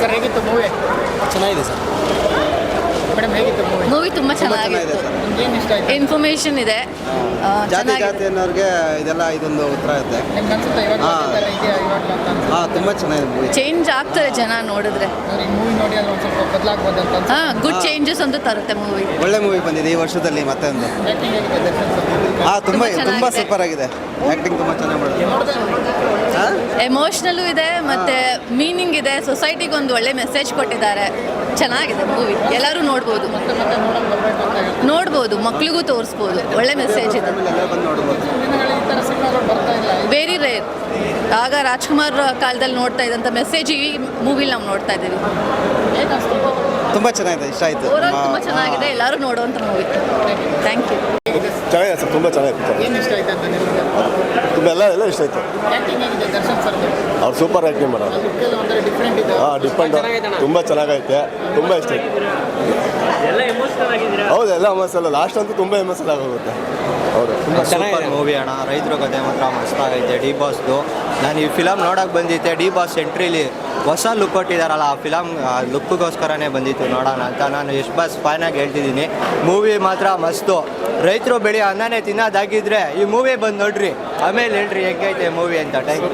Sir ಹೇಗಿತ್ತು movie ಚೆನ್ನಾಗಿದೆ sir. Madam ಹೇಗಿತ್ತು ಮೂವಿ ಮೂವಿ ತುಂಬ ಚೆನ್ನಾಗಿದೆ ಚೆನ್ನಾಗಿತ್ತು. ಸರ್. ನಿಮ್ಗೆ ಏನು ಇಷ್ಟ ಆಯ್ತು? ಇನ್ಫಾರ್ಮೇಶನ್ ಇದೆ. ಆ, ಜಾತಿ ಚೆನ್ನಾಗಿದೆ. ಜಾತಿ ಅನ್ನೋರಿಗೆ ಇದೆಲ್ಲ ಇದೊಂದು ಉತ್ತರ ಇದೆ ನಿಮ್ಗೆ ಅನ್ಸುತ್ತಾ ಇವಾಗ ಹಾ. ಇವಾಗ ಅಂತ? ಅನ್ಸುತ್ತೆ ಹಾಂ ತುಂಬ ಚೆನ್ನಾಗಿದೆ ಮೂವಿ ಚೇಂಜ್ ಆಗ್ತಾರೆ ಜನ ನೋಡಿದ್ರೆ. ಮೂವಿ ನೋಡಿ ಅಲ್ಲಿ ಒಂದು ಸ್ವಲ್ಪ ಬದಲಾಗ್ಬೋದು ಅಂತ ಅನ್ಸುತ್ತೆ. ಹಾ ಗುಡ್ ಚೇಂಜಸ್ ಅಂತ ತರುತ್ತೆ ಮೂವಿ ಒಳ್ಳೆ ಮೂವಿ ಬಂದಿದೆ ಈ ವರ್ಷದಲ್ಲಿ ಮತ್ತೆ ಒಂದು ಆ್ಯಕ್ಟಿಂಗ್ ಹೇಗಿದೆ ದರ್ಶನ್ ಸರ್? ಹಾಂ ತುಂಬ ತುಂಬ ತುಂಬ ಸೂಪರ್ ಆಗಿದೆ. ಆ್ಯಕ್ಟಿಂಗ್ ತುಂಬ ಚೆನ್ನಾಗಿ ಮಾಡಿದ್ರು. ಹಾಂ? ಎಮೋಷ್ನಲ್ಲು ಇದೆ ಮತ್ತೆ ಮೀನಿಂಗ್ ಇದೆ. ಸೊಸೈಟಿಗೆ ಒಂದು ಒಳ್ಳೆ ಮೆಸೇಜ್ ಕೊಟ್ಟಿದ್ದಾರೆ. ಚೆನ್ನಾಗಿದೆ ಮೂವಿ ಎಲ್ಲರೂ ನೋಡ್ಬೋದು. ನೋಡ್ಬೋದು ಮಕ್ಳಿಗೂ ತೋರಿಸ್ಬೋದು. ಒಳ್ಳೆ ಮೆಸೇಜ್ ಇದೆ. ವೆರಿ ರೇರ್ ಆಗ ರಾಜ್ಕುಮಾರ್ ಕಾಲದಲ್ಲಿ ನೋಡ್ತಾ ಇದ್ದಂಥ ಮೆಸೇಜ್ ಈ ಮೂವಿಲಿ ನಾವು ನೋಡ್ತಾ ಇದ್ದೀವಿ. ತುಂಬ ಚೆನ್ನಾಗಿದೆ ಇಷ್ಟ ಆಯಿತು. ತುಂಬ ಚೆನ್ನಾಗಿದೆ. ಎಲ್ಲರೂ ನೋಡುವಂಥ ಮೂವಿ ಥ್ಯಾಂಕ್ ಯು ಚೆನ್ನಾಗಿದೆ ಸರ್ ತುಂಬ ಚೆನ್ನಾಗಿದೆ ಏನು ಇಷ್ಟ ಆಯ್ತು ಅಂತ ನಿಮಗೆ ತುಂಬ ಎಲ್ಲ ಇಷ್ಟ ಆಯ್ತು. ಅವ್ರು ಸೂಪರ್ ಆ್ಯಕ್ಟಿಂಗ್ ಡಿಫ್ರೆಂಟ್ ಇದೆ ಹಾಂ ಡಿಪೆಂಡ್ ತುಂಬ ಚೆನ್ನಾಗೈತೆ ತುಂಬ ಇಷ್ಟ ಆಯ್ತು. ಹೌದು ಎಲ್ಲ ಮಸಾಲ ಲಾಸ್ಟ್ ಅಂತೂ ತುಂಬ ಎಮೋಷನಲ್ ಆಗೋಗುತ್ತೆ. ಹೌದು ತುಂಬ ಚೆನ್ನಾಗಿದೆ. ಮೂವಿ ಅಣ್ಣ. ರೈತರ ಕತೆ ಮಾತ್ರ ಮಸ್ತಾಗೈತೆ. ಡಿ ಬಾಸ್ದು ನಾನು ಈ ಫಿಲಮ್ ನೋಡೋಕೆ ಬಂದಿದ್ದೆ. ಡಿ ಬಾಸ್ ಎಂಟ್ರಿಲಿ ಹೊಸ ಲುಕ್ ಕೊಟ್ಟಿದ್ದಾರಲ್ಲ ಆ ಫಿಲಮ್ ಲುಕ್ಗೋಸ್ಕರನೇ ಬಂದಿತ್ತು ನೋಡೋಣ ಅಂತ ನಾನು ಎಷ್ಟು ಬಸ್ ಫೈನಾಗಿ ಹೇಳ್ತಿದ್ದೀನಿ. ಮೂವಿ ಮಾತ್ರ ಮಸ್ತು ರೈತರು ಬೆಳೆ ಅನ್ನನೇ ತಿನ್ನೋದಾಗಿದ್ರೆ ಈ ಮೂವಿ ಬಂದು ನೋಡ್ರಿ. ಆಮೇಲೆ ಹೇಳ್ರಿ ಹೆಂಗೈತೆ ಮೂವಿ ಅಂತ. ಟೈಮ್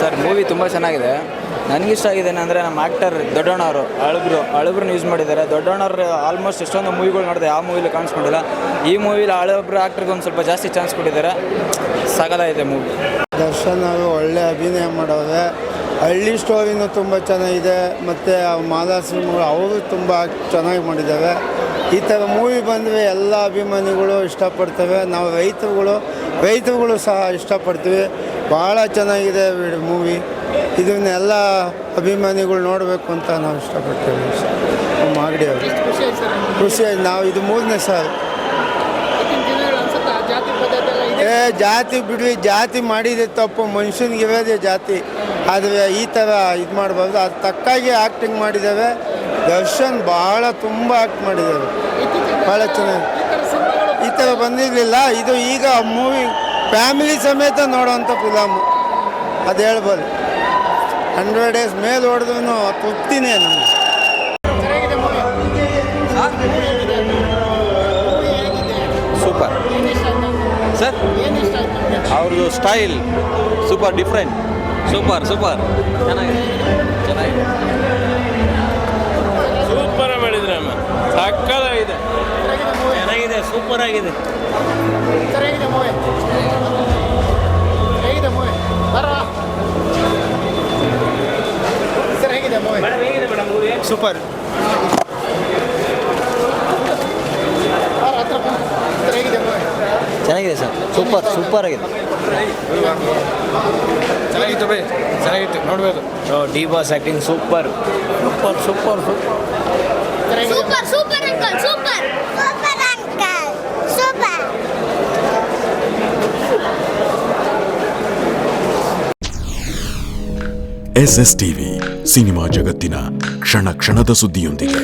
ಸರ್ ಮೂವಿ ತುಂಬ ಚೆನ್ನಾಗಿದೆ. ನನಗಿಷ್ಟ ಆಗಿದೆ ಅಂದರೆ ನಮ್ಮ ಆ್ಯಕ್ಟರ್ ದೊಡ್ಡಣ್ಣವರು ಅಳಬ್ರು ಅಳಬ್ರನ್ನ ಯೂಸ್ ಮಾಡಿದ್ದಾರೆ. ದೊಡ್ಡಣ್ಣವ್ರು ಆಲ್ಮೋಸ್ಟ್ ಎಷ್ಟೊಂದು ಮೂವಿಗಳು ನೋಡಿದೆ ಯಾವ ಮೂವಿಲಿ ಕಾಣಿಸ್ಕೊಂಡಿಲ್ಲ. ಈ ಮೂವಿಲಿ ಅಳಬ್ರು ಆ್ಯಕ್ಟ್ರಿಗೆ ಒಂದು ಸ್ವಲ್ಪ ಜಾಸ್ತಿ ಚಾನ್ಸ್ ಕೊಟ್ಟಿದ್ದಾರೆ. ಸಗದಾಗಿದೆ ಮೂವಿ ದರ್ಶನ್ ಅವರು ಒಳ್ಳೆ ಅಭಿನಯ ಮಾಡವ್ರೆ. ಹಳ್ಳಿ ಸ್ಟೋರಿನೂ ತುಂಬ ಚೆನ್ನಾಗಿದೆ. ಮತ್ತು ಮಾಲಾಶ್ರೀಗಳು ಅವರು ತುಂಬ ಚೆನ್ನಾಗಿ ಮಾಡಿದ್ದಾರೆ. ಈ ಥರ ಮೂವಿ ಬಂದರೆ ಎಲ್ಲ ಅಭಿಮಾನಿಗಳು ಇಷ್ಟಪಡ್ತವೆ. ನಾವು ರೈತರುಗಳು ರೈತರುಗಳು ಸಹ ಇಷ್ಟಪಡ್ತೀವಿ. ಭಾಳ ಚೆನ್ನಾಗಿದೆ ಮೂವಿ ಇದನ್ನೆಲ್ಲ ಅಭಿಮಾನಿಗಳು ನೋಡಬೇಕು ಅಂತ ನಾವು ಇಷ್ಟಪಡ್ತೇವೆ. ಮಾಗಡಿ ಅವರು. ಖುಷಿಯಾಗಿ ನಾವು ಇದು ಮೂರನೇ ಸಾರಿ ಈಗಿನ ದಿನಗಳು ಅನ್ಸುತ್ತಾ ಜಾತಿ ಪದ್ಧತಿ ಎಲ್ಲ ಇದೆ ಏ ಜಾತಿ ಬಿಡ್ರಿ, ಜಾತಿ ಮಾಡಿದೆ ತಪ್ಪು, ಮನುಷ್ಯನಿಗೆ ಇರೋದೇ ಜಾತಿ. ಆದರೆ ಈ ಥರ ಇದು ಮಾಡಬಾರ್ದು. ಅದು ತಕ್ಕಾಗಿ ಆ್ಯಕ್ಟಿಂಗ್ ಮಾಡಿದ್ದಾವೆ. ದರ್ಶನ್ ಭಾಳ ತುಂಬ ಆ್ಯಕ್ಟ್ ಮಾಡಿದ್ದಾವೆ ಭಾಳ ಚೆನ್ನಾಗಿ. ಈ ಥರ ಬಂದಿರಲಿಲ್ಲ. ಇದು ಈಗ ಮೂವಿ ಫ್ಯಾಮಿಲಿ ಸಮೇತ ನೋಡೋವಂಥ ಫಿಲಮು ಅದು ಹೇಳ್ಬೋದು. ಹಂಡ್ರೆಡ್ ಡೇಸ್ ಮೇಲೆ ಹೊಡೆದ್ರೂ ತೃಪ್ತಿನೇ ನಮಗೆ. ಅವ್ರದ್ದು style super different super super ಚೆನ್ನಾಗಿದೆ. ಚೆನ್ನಾಗಿದೆ. ಸೂಪರ್ ಮಾಡಿದ್ರೆ ಅಮ್ಮ. ಸಕ್ಕದಾಗಿದೆ ಚೆನ್ನಾಗಿದೆ ಸೂಪರ್ ಆಗಿದೆ. ಸೂಪರ್ ಹತ್ರ ಬಾ. ಸರ್ ಹೇಗಿದೆ ಮೂವಿ ಚೆನ್ನಾಗಿದೆ ಸರ್. ಸೂಪರ್ ಸೂಪರ್ ಆಗಿದೆ. ಚೆನ್ನಾಗಿತ್ತು ಬೈ ಚೆನ್ನಾಗಿತ್ತು ನೋಡ್ಬೋದು. D boss acting super. Super super super. Super uncle super. Super uncle super. S S TV cinema ಜಗತ್ತಿನ ಕ್ಷಣ ಕ್ಷಣದ ಸುದ್ದಿಯೊಂದಿಗೆ.